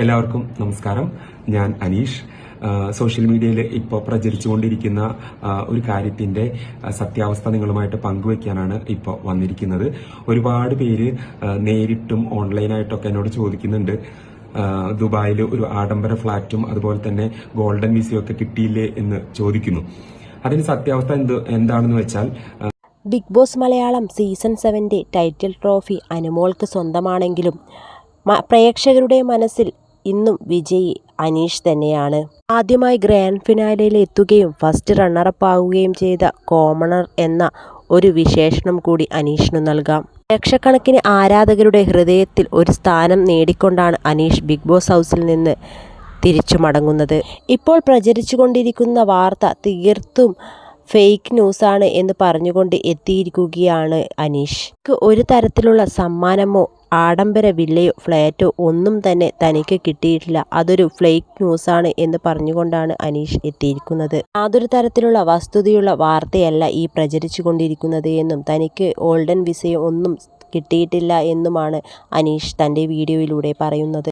എല്ലാവർക്കും നമസ്കാരം. ഞാൻ അനീഷ്. സോഷ്യൽ മീഡിയയിൽ ഇപ്പോൾ പ്രചരിച്ചുകൊണ്ടിരിക്കുന്ന ഒരു കാര്യത്തിന്റെ സത്യാവസ്ഥ നിങ്ങളുമായിട്ട് പങ്കുവെക്കാനാണ് ഇപ്പോൾ വന്നിരിക്കുന്നത്. ഒരുപാട് പേര് നേരിട്ടും ഓൺലൈനായിട്ടൊക്കെ എന്നോട് ചോദിക്കുന്നുണ്ട്. ദുബായിൽ ഒരു ആഡംബര ഫ്ളാറ്റും അതുപോലെ തന്നെ ഗോൾഡൻ വിസയൊക്കെ കിട്ടിയില്ലേ എന്ന് ചോദിക്കുന്നു. അതിന് സത്യാവസ്ഥ എന്ത് എന്താണെന്ന് വെച്ചാൽ ബിഗ് ബോസ് മലയാളം സീസൺ സെവന്റെ ടൈറ്റിൽ ട്രോഫി അനുമോൾക്ക് സ്വന്തമാണെങ്കിലും പ്രേക്ഷകരുടെ മനസ്സിൽ ഇന്നും വിജയി അനീഷ് തന്നെയാണ്. ആദ്യമായി ഗ്രാൻഡ് ഫിനാലയിൽ എത്തുകയും ഫസ്റ്റ് റണ്ണറപ്പ് ആവുകയും ചെയ്ത കോമണർ എന്ന ഒരു വിശേഷണം കൂടി അനീഷിനു നൽകാം. ലക്ഷക്കണക്കിന് ആരാധകരുടെ ഹൃദയത്തിൽ ഒരു സ്ഥാനം നേടിക്കൊണ്ടാണ് അനീഷ് ബിഗ് ബോസ് ഹൗസിൽ നിന്ന് തിരിച്ചു മടങ്ങുന്നത് ഇപ്പോൾ പ്രചരിച്ചുകൊണ്ടിരിക്കുന്ന വാർത്ത തീർത്തും ഫേക്ക് ന്യൂസാണ് എന്ന് പറഞ്ഞുകൊണ്ട് എത്തിയിരിക്കുകയാണ് അനീഷ്. ഒരു തരത്തിലുള്ള സമ്മാനമോ ആഡംബര വില്ലയോ ഫ്ലാറ്റോ ഒന്നും തന്നെ തനിക്ക് കിട്ടിയിട്ടില്ല. അതൊരു ഫ്ലേക്ക് ന്യൂസാണ് എന്ന് പറഞ്ഞുകൊണ്ടാണ് അനീഷ് എത്തിയിരിക്കുന്നത്. യാതൊരു തരത്തിലുള്ള വസ്തുതയുള്ള വാർത്തയല്ല ഈ പ്രചരിച്ചുകൊണ്ടിരിക്കുന്നത് എന്നും തനിക്ക് ഓൾഡൻ വിസയോ ഒന്നും കിട്ടിയിട്ടില്ല എന്നുമാണ് അനീഷ് തന്റെ വീഡിയോയിലൂടെ പറയുന്നത്.